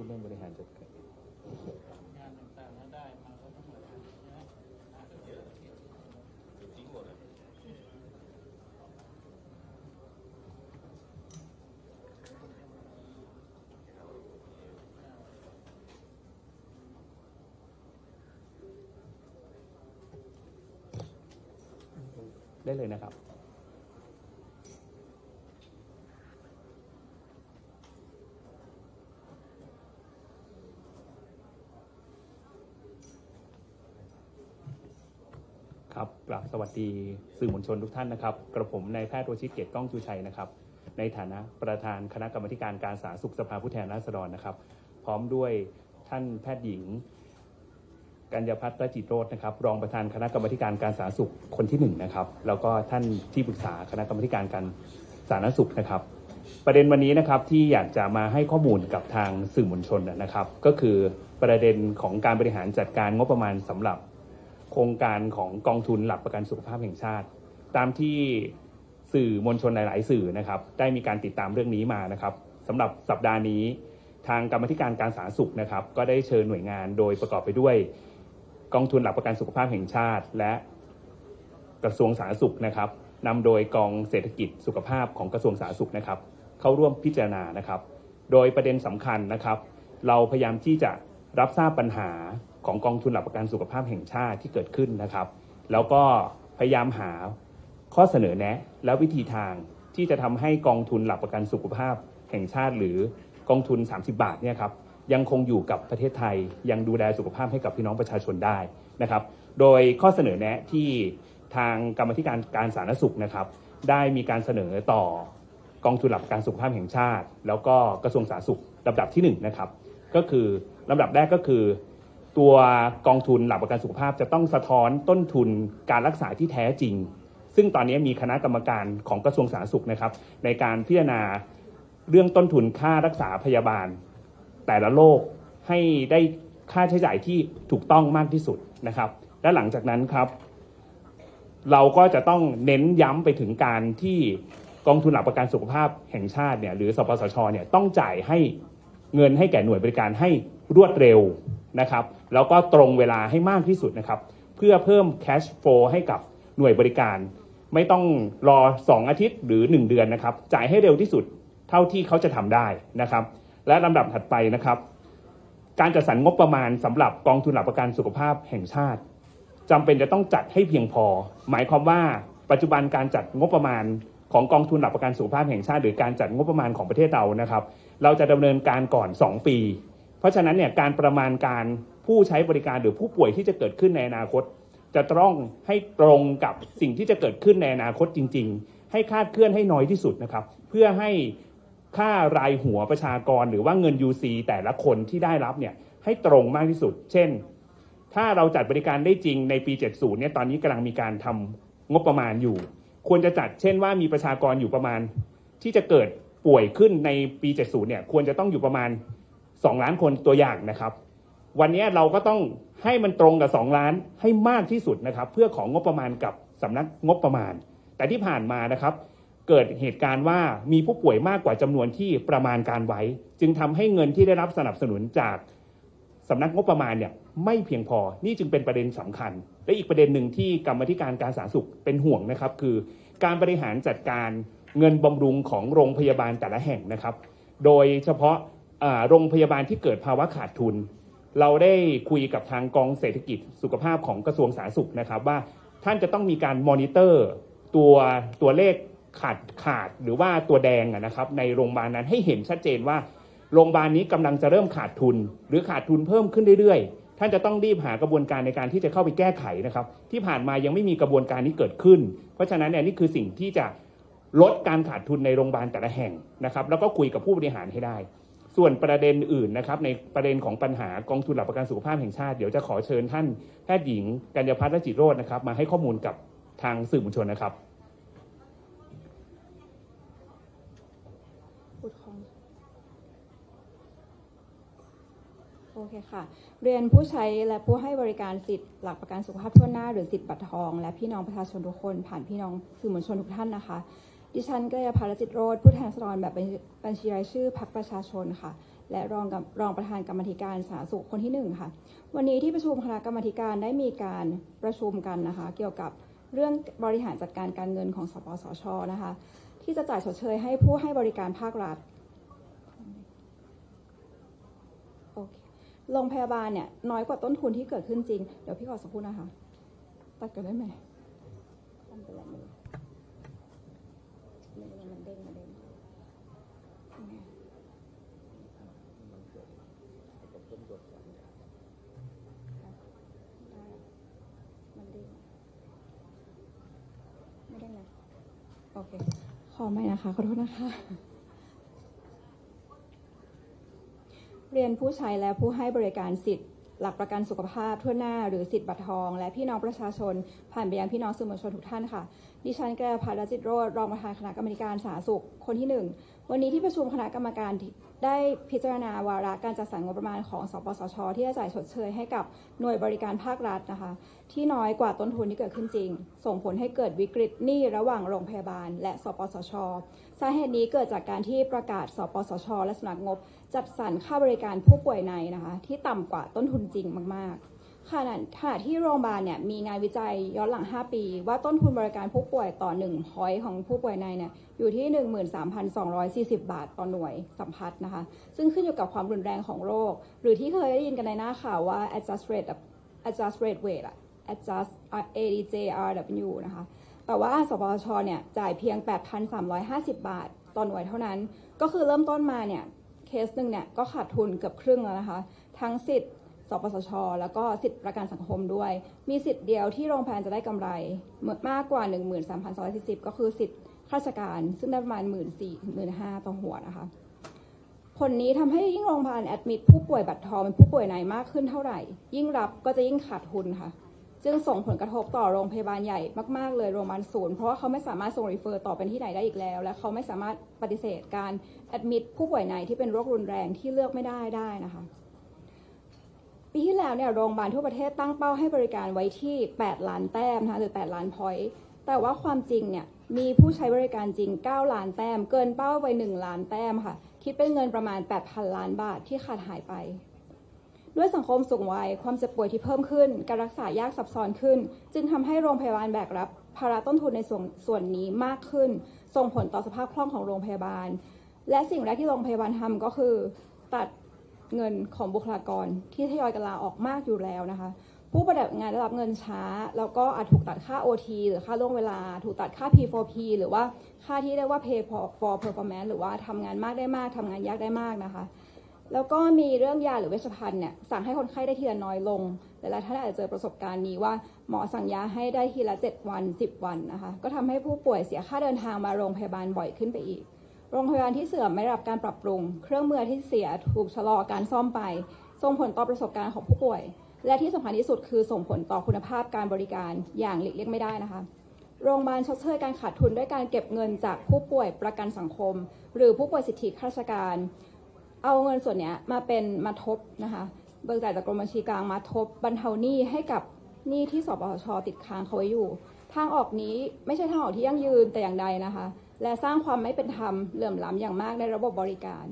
พูดเรื่องบริหารจัดการงานต่างๆแล้วได้มาก็ต้องมาทำใช่ไหมอะเยอะทิ้งหมดอะได้เลยนะครับ ครับกราบสวัสดีสื่อมวลชนทุกท่านนะครับ กระผมนายแพทย์วชิตเกตก้องจูชัยนะครับ ในฐานะประธานคณะกรรมการการสาธารณสุขสภาผู้แทนราษฎรนะครับ พร้อมด้วยท่านแพทย์หญิง กัญญาพัฒน์รจิตโรจน์นะครับ รองประธานคณะกรรมการการสาธารณสุขคนที่หนึ่งนะครับ แล้วก็ท่านที่ปรึกษาคณะกรรมการการสาธารณสุขนะครับ ประเด็นวันนี้นะครับที่อยากจะมาให้ข้อมูลกับทางสื่อมวลชนนะครับ ก็คือประเด็นของการบริหารจัดการงบประมาณสำหรับ โครงการของกองทุนหลักประกันสุขภาพแห่งชาติ ตามที่สื่อมวลชนหลาย ๆ สื่อนะครับได้มีการติดตามเรื่องนี้มานะครับสำหรับสัปดาห์นี้ทางกรรมธิการการสาธารณสุขนะครับ ก็ได้เชิญหน่วยงานโดยประกอบไปด้วย กองทุนหลักประกันสุขภาพแห่งชาติ และกระทรวงสาธารณสุขนะครับนำโดยกองเศรษฐกิจสุขภาพของกระทรวงสาธารณสุขนะครับ เข้าร่วมพิจารณานะครับ โดยประเด็นสำคัญนะครับ เราพยายามที่จะรับทราบปัญหา ของกองทุนหลักประกันสุขภาพแห่งชาติที่เกิดขึ้นนะครับ แล้วก็พยายามหาข้อเสนอแนะ และวิธีทางที่จะทำให้กองทุนหลักประกันสุขภาพแห่งชาติ หรือกองทุน 30 บาทเนี่ยครับยังคงอยู่กับประเทศไทย ยังดูแลสุขภาพให้กับพี่น้องประชาชนได้นะครับ โดยข้อเสนอแนะที่ทางกรรมธิการการสาธารณสุขนะครับ ได้มีการเสนอต่อกองทุนหลักประกันสุขภาพแห่งชาติ แล้วก็กระทรวงสาธารณสุขลำดับที่หนึ่งนะครับก็คือลำดับแรกก็คือ ตัวกองทุนหลักประกันสุขภาพจะต้องสะท้อนต้นทุนการรักษาที่แท้จริง ซึ่งตอนนี้มีคณะกรรมการของกระทรวงสาธารณสุขนะครับ ในการพิจารณาเรื่องต้นทุนค่ารักษาพยาบาล แต่ละโรคให้ได้ค่าใช้จ่ายที่ถูกต้องมากที่สุดนะครับ และหลังจากนั้นครับ เราก็จะต้องเน้นย้ำไปถึงการที่กองทุนหลักประกันสุขภาพแห่งชาติเนี่ยหรือสปสชเนี่ยต้องจ่ายให้เงินให้แก่หน่วยบริการให้รวดเร็ว นะครับ แล้วก็ตรงเวลาให้มากที่สุดนะครับ เพื่อเพิ่ม cash flow ให้กับหน่วยบริการ ไม่ต้องรอ 2 อาทิตย์หรือ 1 เดือนนะครับ จ่ายให้เร็วที่สุดเท่าที่เขาจะทำได้นะครับ และลำดับถัดไปนะครับ การจัดสรรงบประมาณสำหรับกองทุนหลักประกันสุขภาพแห่งชาติจำเป็นจะต้องจัดให้เพียงพอ หมายความว่าปัจจุบันการจัดงบประมาณของกองทุนหลักประกันสุขภาพแห่งชาติ หรือการจัดงบประมาณของประเทศเรานะครับ เราจะดำเนินการก่อน 2 ปี เพราะฉะนั้นเนี่ยการประมาณการผู้ใช้บริการหรือผู้ป่วยที่จะเกิดขึ้นในอนาคต จะต้องให้ตรงกับสิ่งที่จะเกิดขึ้นในอนาคตจริง ๆ ให้คาดเคลื่อนให้น้อยที่สุดนะครับ เพื่อให้ค่ารายหัวประชากรหรือว่าเงิน UC แต่ละคนที่ได้รับเนี่ยให้ตรงมากที่สุด เช่น ถ้าเราจัดบริการได้จริงในปี 70 เนี่ยตอนนี้กำลังมีการทำงบประมาณอยู่ ควรจะจัดเช่นว่ามีประชากรอยู่ประมาณ ที่จะเกิดป่วยขึ้นในปี 70 เนี่ยควรจะต้องอยู่ประมาณ 2 ล้านคนตัวอย่างนะครับ วันนี้เราก็ต้องให้มันตรงกับ 2 ล้านให้มากที่สุดนะครับ เพื่อของงบประมาณกับสำนักงบประมาณ แต่ที่ผ่านมานะครับ เกิดเหตุการณ์ว่ามีผู้ป่วยมากกว่าจำนวนที่ประมาณการไว้ จึงทำให้เงินที่ได้รับสนับสนุนจากสำนักงบประมาณเนี่ยไม่เพียงพอ นี่จึงเป็นประเด็นสำคัญ และอีกประเด็นหนึ่งที่กรรมธิการการสาธารณสุขเป็นห่วงนะครับ คือการบริหารจัดการเงินบำรุงของโรงพยาบาลแต่ละแห่งนะครับ โดยเฉพาะ โรงพยาบาลที่เกิดภาวะขาดทุน เราได้คุยกับทางกองเศรษฐกิจสุขภาพของกระทรวงสาธารณสุขนะครับว่าท่านจะต้องมีการมอนิเตอร์ตัวตัวเลขขาดขาดหรือว่าตัวแดงนะครับในโรงพยาบาลนั้นให้เห็นชัดเจนว่าโรงพยาบาลนี้กำลังจะเริ่มขาดทุน หรือขาดทุนเพิ่มขึ้นเรื่อยๆ ท่านจะต้องรีบหากระบวนการในการที่จะเข้าไปแก้ไขนะครับ ที่ผ่านมายังไม่มีกระบวนการนี้เกิดขึ้น เพราะฉะนั้นเนี่ยนี่คือสิ่งที่จะลดการขาดทุนในโรงพยาบาลแต่ละแห่งนะครับ แล้วก็คุยกับผู้บริหารให้ได้ ส่วนประเด็นอื่นนะครับในประเด็นของปัญหากองทุนหลักประกันสุขภาพแห่งชาติเดี๋ยวจะขอเชิญท่านแพทย์หญิงกัญญพัฒน์และจิตโรจน์นะครับมาให้ข้อมูลกับทางสื่อมวลชนนะครับโอเคค่ะ เรียนผู้ใช้และผู้ให้บริการสิทธิ์หลักประกันสุขภาพทั่วหน้า หรือสิทธิ์บัตรทอง และพี่น้องประชาชนทุกคนผ่านพี่น้องสื่อมวลชนทุกท่านนะคะ ดิฉันกัลยาภารจิตโรธผู้แทนราษฎรแบบบัญชีรายชื่อพรรคประชาชนค่ะ และรองกับรองประธานกรรมธิการสาธารณสุขคนที่หนึ่งค่ะ วันนี้ที่ประชุมคณะกรรมธิการได้มีการประชุมกันนะคะ เกี่ยวกับเรื่องบริหารจัดการการเงินของสปสชนะคะ ที่จะจ่ายชดเชยให้ผู้ให้บริการภาครัฐโอเคโรงพยาบาลเนี่ยน้อยกว่าต้นทุนที่เกิดขึ้นจริง เดี๋ยวพี่ขอสักครู่นะคะ ตัดกันได้ไหมทำไปแล้วมือมือมันเด้งมาเด้งยังไงได้มันเด้งไม่ได้นะโอเคขอไม่นะคะ ขอโทษนะคะ เรียนผู้ใช้และผู้ให้บริการสิทธิ์หลักประกันสุขภาพทั่วหน้าหรือสิทธิ์บัตรทอง และพี่น้องประชาชน ผ่านไปยังพี่น้องสื่อมวลชนทุกท่านค่ะ ดิฉันแก้วพาราจิตโรธรองประธานคณะกรรมการสาธารณสุขคนที่หนึ่งวันนี้ที่ประชุมคณะกรรมการ ได้พิจารณาวาระการจัดสรรงบประมาณของสปสช ที่จะจ่ายชดเชยให้กับหน่วยบริการภาครัฐนะคะ ที่น้อยกว่าต้นทุนที่เกิดขึ้นจริง ส่งผลให้เกิดวิกฤตหนี้ระหว่างโรงพยาบาล และสปสช สาเหตุนี้เกิดจากการที่ประกาศ สปสช และสำนักงบ จัดสรรค่าบริการผู้ป่วยในนะคะ ที่ต่ำกว่าต้นทุนจริงมาก ๆ ขณะขณะที่โรงพยาบาลเนี่ยมีงานวิจัยย้อนหลัง 5 ปี ว่าต้นทุนบริการผู้ป่วยต่อ1พอยของผู้ป่วยในเนี่ยอยู่ที่ 13,240 บาทต่อหน่วยสัมผัสนะคะ ซึ่งขึ้นอยู่กับความรุนแรงของโรค หรือที่เคยได้ยินกันในหน้าข่าวว่า adjust rate adjust rate weight อะ adjust ADJRW นะคะ แต่ว่าสปชเนี่ยจ่ายเพียง 8,350 บาทต่อหน่วยเท่านั้น ก็คือเริ่มต้นมาเนี่ยเคสหนึ่งเนี่ยก็ขาดทุนเกือบครึ่งแล้วนะคะ ทั้งสิทธิ์ สปสช แล้วก็สิทธิประกันสังคมด้วย มีสิทธิ์เดียวที่โรงพยาบาลจะได้กำไรมากกว่า 13,240 ก็คือสิทธิ์ข้าราชการ ซึ่งได้ประมาณ 1 4 0 0 0 1 5ต่อหัวนะคะผลนี้ทำให้ยิ่งโรงพยาบาลแอดมิดผู้ป่วยบัตรทองเป็นผู้ป่วยในมากขึ้นเท่าไหร่ ยิ่งรับก็จะยิ่งขาดทุนค่ะ จึงส่งผลกระทบต่อโรงพยาบาลใหญ่มากๆเลยโรงพยาบาลศูนย์เพราะว่าเขาไม่สามารถส่งรีเฟอร์ต่อเป็นที่ไหนได้อีกแล้ว และเขาไม่สามารถปฏิเสธการแอดมิดผู้ป่วยในที่เป็นโรครุนแรงที่เลือกไม่ได้ได้นะคะ ปีที่แล้วเนี่ยโรงพยาบาลทั่วประเทศตั้งเป้าให้บริการไว้ที่ 8 ล้านแต้มนะคะหรือ 8 ล้านพอยต์แต่ว่าความจริงเนี่ยมีผู้ใช้บริการจริง 9 ล้านแต้ม เกินเป้าไป 1 ล้านแต้มค่ะ คิดเป็นเงินประมาณ 8,000 ล้านบาทที่ขาดหายไป ด้วยสังคมสูงวัยความเจ็บป่วยที่เพิ่มขึ้น การรักษายากซับซ้อนขึ้น จึงทำให้โรงพยาบาลแบกรับ ภาระต้นทุนในส่วนส่วนนี้มากขึ้น ส่งผลต่อสภาพคล่องของโรงพยาบาล และสิ่งแรกที่โรงพยาบาลทำก็คือ ตัด เงินของบุคลากรที่ทยอยกันลาออกมากอยู่แล้วนะคะ ผู้ปฏิบัติงานได้รับเงินช้า แล้วก็อาจถูกตัดค่า OT หรือค่าล่วงเวลา ถูกตัดค่า P4P หรือว่าค่าที่เรียกว่า pay for performance หรือว่าทำงานมากได้มากทำงานยากได้มากนะคะแล้วก็มีเรื่องยาหรือเวชภัณฑ์เนี่ยสั่งให้คนไข้ได้ทีละน้อยลงหลายๆท่านอาจจะเจอประสบการณ์นี้ว่าหมอสั่งยาให้ได้ทีละ 7 วัน 10 วันนะคะ ก็ทำให้ผู้ป่วยเสียค่าเดินทางมาโรงพยาบาลบ่อยขึ้นไปอีก โรงพยาบาลที่เสื่อมไม่ได้รับการปรับปรุง เครื่องมือที่เสียถูกชะลอการซ่อมไป ส่งผลต่อประสบการณ์ของผู้ป่วย และที่สำคัญที่สุดคือส่งผลต่อคุณภาพการบริการอย่างหลีกเลี่ยงไม่ได้นะคะ โรงพยาบาลชดเชยการขาดทุนด้วยการเก็บเงินจากผู้ป่วยประกันสังคม หรือผู้ป่วยสิทธิข้าราชการ เอาเงินส่วนนี้มาเป็นมาทบนะคะเบิกจ่ายจากกรมบัญชีกลางมาทบบรรเทาหนี้ให้กับหนี้ที่สปสชติดค้างเขาไว้อยู่ ทางออกนี้ไม่ใช่ทางออกที่ยั่งยืนแต่อย่างใดนะคะ และสร้างความไม่เป็นธรรมเหลื่อมล้ำอย่างมากในระบบบริการ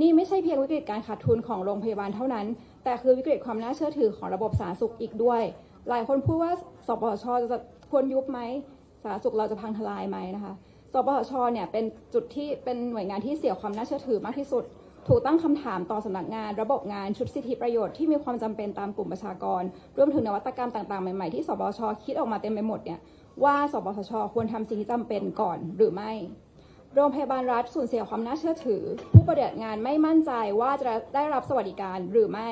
นี่ไม่ใช่เพียงวิกฤตการขาดทุนของโรงพยาบาลเท่านั้น แต่คือวิกฤตความน่าเชื่อถือของระบบสาธารณสุขอีกด้วย หลายคนพูดว่าสปสชจะควรยุบไหมสาธารณสุขเราจะพังทลายไหมนะคะสปสชเนี่ยเป็นจุดที่เป็นหน่วยงานที่เสียความน่าเชื่อถือมากที่สุด ถูกตั้งคำถามต่อสำนักงาน ระบบงานชุดสิทธิประโยชน์ที่มีความจำเป็นตามกลุ่มประชากร รวมถึงนวัตกรรมต่างๆ ใหม่ๆ ที่สปสชคิดออกมาเต็มไปหมดเนี่ยว่าสปสชควรทำสิ่งที่จำเป็นก่อนหรือไม่ โรงพยาบาลรัฐสูญเสียความน่าเชื่อถือ ผู้ปฏิบัติงานไม่มั่นใจว่าจะได้รับสวัสดิการหรือไม่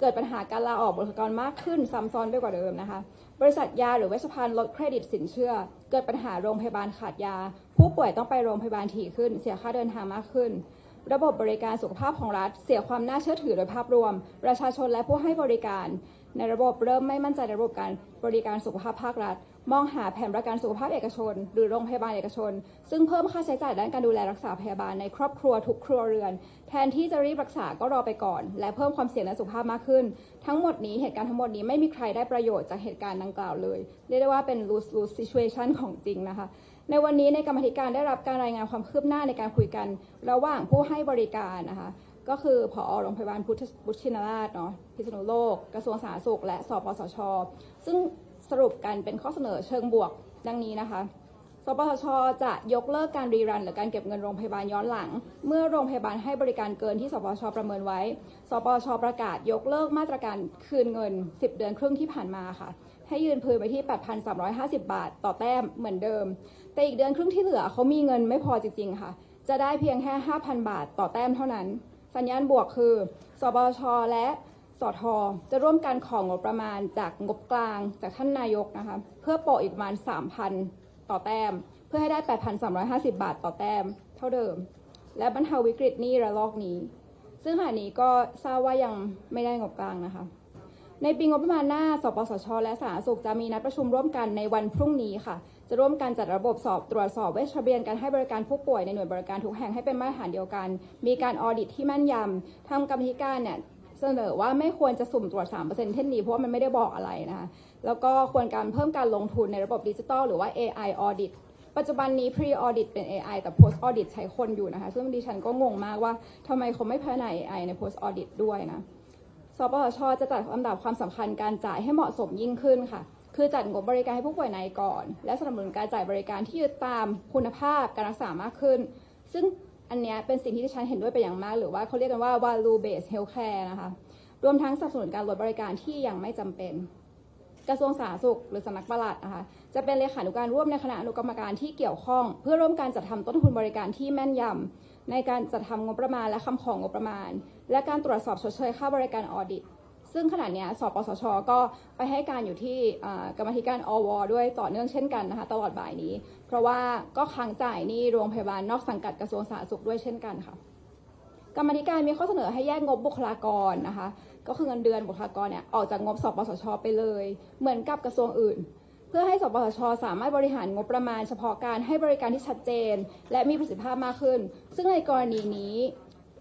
เกิดปัญหาการลาออกบุคลากรมากขึ้นซ้ำซ้อนไปกว่าเดิมนะคะ บริษัทยาหรือเวชภัณฑ์ลดเครดิตสินเชื่อ เกิดปัญหาโรงพยาบาลขาดยา ผู้ป่วยต้องไปโรงพยาบาลถี่ขึ้น เสียค่าเดินทางมากขึ้น ระบบบริการสุขภาพของรัฐ เสียความน่าเชื่อถือโดยภาพรวม ประชาชนและผู้ให้บริการ ในระบบเริ่มไม่มั่นใจในระบบการบริการสุขภาพภาครัฐ มองหาแผนประกันสุขภาพเอกชน หรือโรงพยาบาลเอกชน ซึ่งเพิ่มค่าใช้จ่ายด้านการดูแลรักษาพยาบาลในครอบครัวทุกครัวเรือน แทนที่จะรีบรักษาก็รอไปก่อน และเพิ่มความเสี่ยงในสุขภาพมากขึ้น ทั้งหมดนี้เหตุการณ์ทั้งหมดนี้ไม่มีใครได้ประโยชน์จากเหตุการณ์ดังกล่าวเลยเรียกได้ว่าเป็น lose lose situation ของจริงนะคะ ในวันนี้ในกรรมธิการได้รับการรายงานความคืบหน้าในการคุยกัน ระหว่างผู้ให้บริการนะคะก็คือผอโรงพยาบาลพุทธบุชินราชเนาะพิษณุโลก กระทรวงสาธารณสุข และสปสช ซึ่งสรุปกันเป็นข้อเสนอเชิงบวกดังนี้นะคะสปสช จะยกเลิกการรีรัน หรือการเก็บเงินโรงพยาบาลย้อนหลัง เมื่อโรงพยาบาลให้บริการเกินที่สปสชประเมินไว้ สปสชประกาศยกเลิกมาตรการคืนเงิน 10 เดือนครึ่งที่ผ่านมาค่ะ ให้ยืนพื้นไปที่ 8,350 บาท ต่อแต้มเหมือนเดิม แต่อีกเดือนครึ่งที่เหลือเขามีเงินไม่พอจริง ๆ ค่ะ จะได้เพียงแค่ 5,000 บาทต่อแต้มเท่านั้น สัญญาณบวกคือสปสชและสทจะร่วมกันของงบประมาณจากงบกลางจากท่านนายกนะคะ เพื่อโปะอีกประมาณ 3,000 ต่อแต้ม เพื่อให้ได้ 8,350 บาทต่อแต้มเท่าเดิม และบรรเทาวิกฤตนี้ระลอกนี้ ซึ่งขณะนี้ก็ทราบว่ายังไม่ได้งบกลางนะคะ ในปีงบประมาณหน้า สปสช และสาธารณสุขจะมีนัดประชุมร่วมกันในวันพรุ่งนี้ค่ะ จะร่วมกันจัดระบบสอบตรวจสอบเวชระเบียนการให้บริการผู้ป่วยในหน่วยบริการทุกแห่งให้เป็นมาตรฐานเดียวกัน มีการออดิตที่แม่นยำทากรรมธิการเนี่ยเสนอว่าไม่ควรจะสุ่มตรวจ 3%เช่นนี้เพราะว่ามันไม่ได้บอกอะไรนะคะ แล้วก็ควรการเพิ่มการลงทุนในระบบดิจิทัลหรือว่า AI audit ปัจจุบันนี้ pre audit เป็น AI แต่ post audit ใช้คนอยู่นะคะ ซึ่งดิฉันก็งงมากว่าทำไมเขาไม่พัฒนา AI ใน post audit ด้วยนะ สปสชจะจัดลำดับความสำคัญการจ่ายให้เหมาะสมยิ่งขึ้นค่ะ คือจัดงบบริการให้ผู้ป่วยในก่อน และสนับสนุนการจ่ายบริการที่ยึดตามคุณภาพการรักษามากขึ้น ซึ่งอันเนี้ยเป็นสิ่งที่ดิฉันเห็นด้วยไปอย่างมาก หรือว่าเขาเรียกกันว่า value based healthcare นะคะรวมทั้งสนับสนุนการลดบริการที่ยังไม่จำเป็น กระทรวงสาธารณสุข หรือสำนักปลัดนะคะจะเป็นเลขานุการร่วมในคณะอนุกรรมการที่เกี่ยวข้อง เพื่อร่วมการจัดทำต้นทุนบริการที่แม่นยำ ในการจัดทำงบประมาณและคำของงบประมาณ และการตรวจสอบชดเชยค่าบริการออดิต ซึ่งขณะเนี้ยสปสช ก็ไปให้การอยู่ที่กรรมธิการอว ด้วยต่อเนื่องเช่นกันนะคะตลอดบ่ายนี้ เพราะว่าก็ค้างจ่ายนี่โรงพยาบาลนอกสังกัดกระทรวงสาธารณสุขด้วยเช่นกันค่ะกรรมธิการมีข้อเสนอให้แยกงบบุคลากรนะคะ ก็คือเงินเดือนบุคลากรเนี่ยออกจากงบสปสช ไปเลย เหมือนกับกระทรวงอื่น เพื่อให้สปสช สามารถบริหารงบประมาณเฉพาะการให้บริการที่ชัดเจน และมีประสิทธิภาพมากขึ้น ซึ่งในกรณีนี้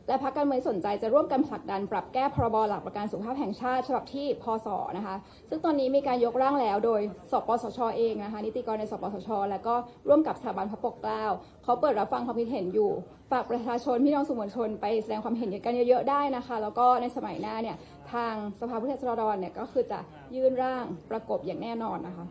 และพรรคการเมืองสนใจจะร่วมกันผลักดันปรับแก้พรบหลักประกันสุขภาพแห่งชาติฉบับที่พศนะคะ ซึ่งตอนนี้มีการยกร่างแล้วโดยสปสชเองนะคะนิติกรในสปสช และก็ร่วมกับสถาบันพระปกเกล้าเขาเปิดรับฟังความคิดเห็นอยู่ ฝากประชาชนพี่น้องสื่อมวลชนไปแสดงความเห็นกันเยอะๆได้นะคะ แล้วก็ในสมัยหน้าเนี่ยทางสภาผู้แทนราษฎรเนี่ยก็คือจะยื่นร่างประกบอย่างแน่นอนนะคะ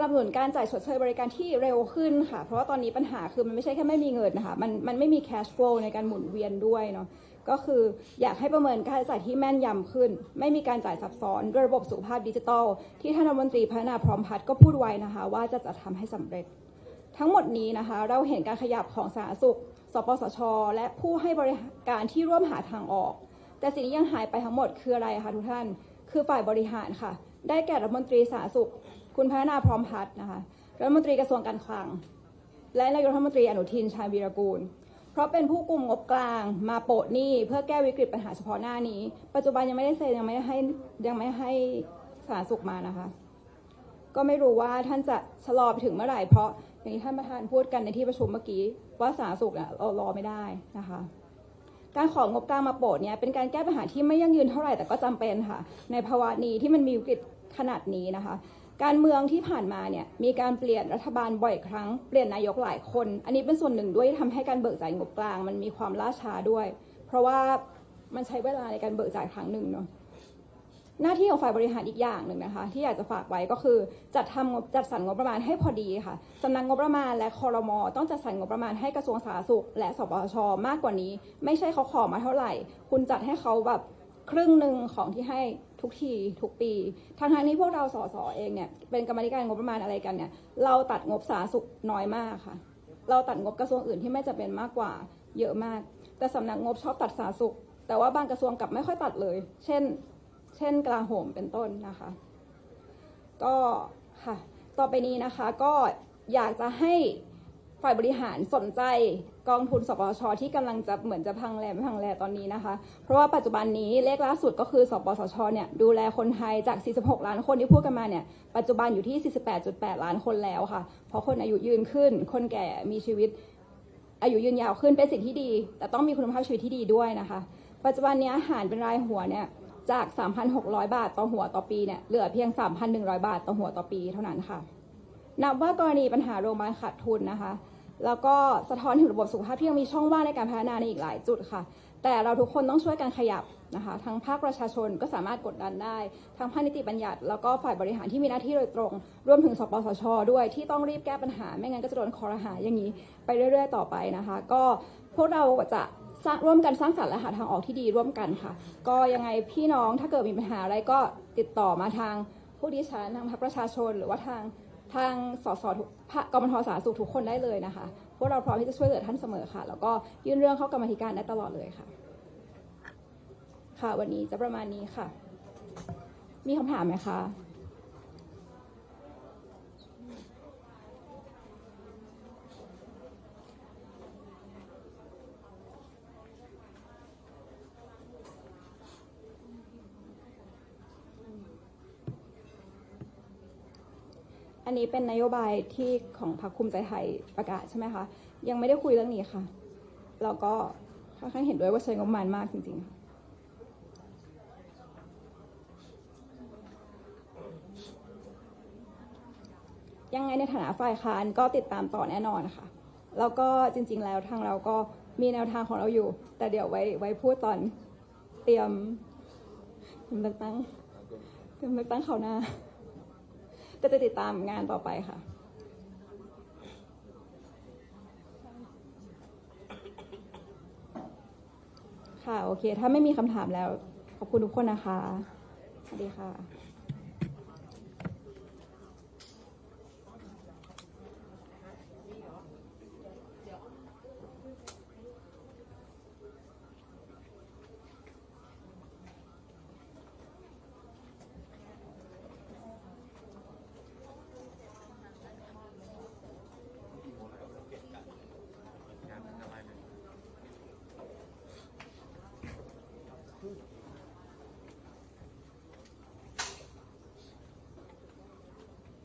นับสนุนการจ่ายชดเชยบริการที่เร็วขึ้นค่ะ เพราะว่าตอนนี้ปัญหาคือมันไม่ใช่แค่ไม่มีเงินนะคะมันมันไม่มี cash flow ในการหมุนเวียนด้วยเนาะก็คืออยากให้ประเมินค่าใช้จ่ายที่แม่นยำขึ้น ไม่มีการจ่ายซับซ้อนด้วยระบบสุขภาพดิจิทัล ที่ท่านรัฐมนตรีพัฒนาพร้อมพัฒน์ก็พูดไว้นะคะ ว่าจะจัดทำให้สำเร็จ ทั้งหมดนี้นะคะ เราเห็นการขยับของสาธารณสุข สปสช และผู้ให้บริการที่ร่วมหาทางออก แต่สิ่งที่ยังหายไปทั้งหมดคืออะไรคะทุกท่าน คือฝ่ายบริหารค่ะ ได้แก่รัฐมนตรีสาธารณสุข คุณพัฒนาพร้อมพัฒน์นะคะรัฐมนตรีกระทรวงการคลัง และนายกรัฐมนตรีอนุทินชาญวีรกูล เพราะเป็นผู้กลุ่มงบกลางมาโปะหนี้เพื่อแก้วิกฤตปัญหาเฉพาะหน้านี้ ปัจจุบันยังไม่ได้เซ็นยังไม่ให้ยังไม่ให้สาธารณสุขมานะคะ ก็ไม่รู้ว่าท่านจะชะลอไปถึงเมื่อไหร่เพราะอย่างที่ท่านประธานพูดกันในที่ประชุมเมื่อกี้ว่าสาธารณสุขเนี่ยเรารอไม่ได้นะคะการของงบกลางมาโปรดเนี่ยเป็นการแก้ปัญหาที่ไม่ยั่งยืนเท่าไหร่แต่ก็จำเป็นค่ะ ในภาวะนี้ที่มันมีวิกฤตขนาดนี้นะคะ การเมืองที่ผ่านมาเนี่ยมีการเปลี่ยนรัฐบาลบ่อยครั้งเปลี่ยนนายกหลายคน อันนี้เป็นส่วนหนึ่งด้วยที่ทำให้การเบิกจ่ายงบกลาง มันมีความล่าช้าด้วย เพราะว่ามันใช้เวลาในการเบิกจ่ายครั้งหนึ่งเนาะหน้าที่ของฝ่ายบริหารอีกอย่างหนึ่งนะคะ ที่อยากจะฝากไว้ก็คือจัดทำงบจัดสรรงบประมาณให้พอดีค่ะสำนักงบประมาณและคอรมอต้องจัดสรรงบประมาณให้กระทรวงสาธารณสุข และสปชมากกว่านี้ ไม่ใช่เขาขอมาเท่าไหร่ คุณจัดให้เขาแบบ ครึ่งหนึ่งของที่ให้ทุกทีทุกปีทางทางนี้พวกเราสสเองเนี่ยเป็นกรรมธิการงบประมาณอะไรกันเนี่ยเราตัดงบสาธารณสุขน้อยมากค่ะ เราตัดงบกระทรวงอื่นที่ไม่จะเป็นมากกว่าเยอะมาก แต่สำนักงบชอบตัดสาธารณสุข แต่ว่าบางกระทรวงกลับไม่ค่อยตัดเลย เช่น เช่นกลาโหมเป็นต้นนะคะ ก็ค่ะ ต่อไปนี้นะคะก็อยากจะให้ ฝ่ายบริหารสนใจกองทุนสปสชที่กำลังจะเหมือนจะพังแลไม่พังแลตอนนี้นะคะ เพราะว่าปัจจุบันนี้เลขล่าสุดก็คือสปสชเนี่ยดูแลคนไทยจาก 46 ล้านคนที่พูดกันมาเนี่ยปัจจุบันอยู่ที่ 48.8 ล้านคนแล้วค่ะ เพราะคนอายุยืนขึ้น คนแก่มีชีวิต อายุยืนยาวขึ้นเป็นสิ่งที่ดี แต่ต้องมีคุณภาพชีวิตที่ดีด้วยนะคะ ปัจจุบันนี้อาหารเป็นรายหัวเนี่ยจาก 3,600 บาทต่อหัวต่อปีเนี่ยเหลือเพียง 3,100 บาทต่อหัวต่อปีเท่านั้นค่ะนับว่ากรณีปัญหาโรงพยาบาลขาดทุนนะคะ แล้วก็สะท้อนถึงระบบสุขภาพที่ยังมีช่องว่างในการพัฒนาในอีกหลายจุดค่ะ แต่เราทุกคนต้องช่วยกันขยับนะคะทั้งภาคประชาชนก็สามารถกดดันได้ ทั้งภาคนิติบัญญัติ แล้วก็ฝ่ายบริหารที่มีหน้าที่โดยตรง รวมถึงสปสช ด้วยที่ต้องรีบแก้ปัญหา ไม่งั้นก็จะโดนคอรหาอย่างนี้ ไปเรื่อย ๆ ต่อไปนะคะ ก็พวกเราจะสร้างร่วมกันสร้างสรรค์และหาทางออกที่ดีร่วมกันค่ะ ก็ยังไงพี่น้องถ้าเกิดมีปัญหาอะไรก็ติดต่อมาทางผู้ดิฉันทางพรรคประชาชนหรือว่าทาง ทางสสทุกรรคกมทสาธารณสุขทุกคนได้เลยนะคะ พวกเราพร้อมที่จะช่วยเหลือท่านเสมอค่ะ แล้วก็ยื่นเรื่องเข้ากรรมธิการได้ตลอดเลยค่ะ ค่ะวันนี้จะประมาณนี้ค่ะ มีคำถามไหมคะ อันนี้เป็นนโยบายที่ของพรรคภูมิใจไทยประกาศใช่ไหมคะ ยังไม่ได้คุยเรื่องนี้ค่ะแล้วก็ค่อนข้างเห็นด้วยว่าใช้งบประมาณมากจริง ๆยังไงในฐานะฝ่ายค้านก็ติดตามต่อแน่นอนค่ะ แล้วก็จริง ๆ แล้วทางเราก็มีแนวทางของเราอยู่ แต่เดี๋ยวไว้ไว้พูดตอนเตรียมเตรียมเลือกตั้งเตรียมเลือกตั้งเขาวหน้า ก็จะติดตามงานต่อไปค่ะ ค่ะ โอเค ถ้าไม่มีคำถามแล้ว ขอบคุณทุกคนนะคะ สวัสดีค่ะ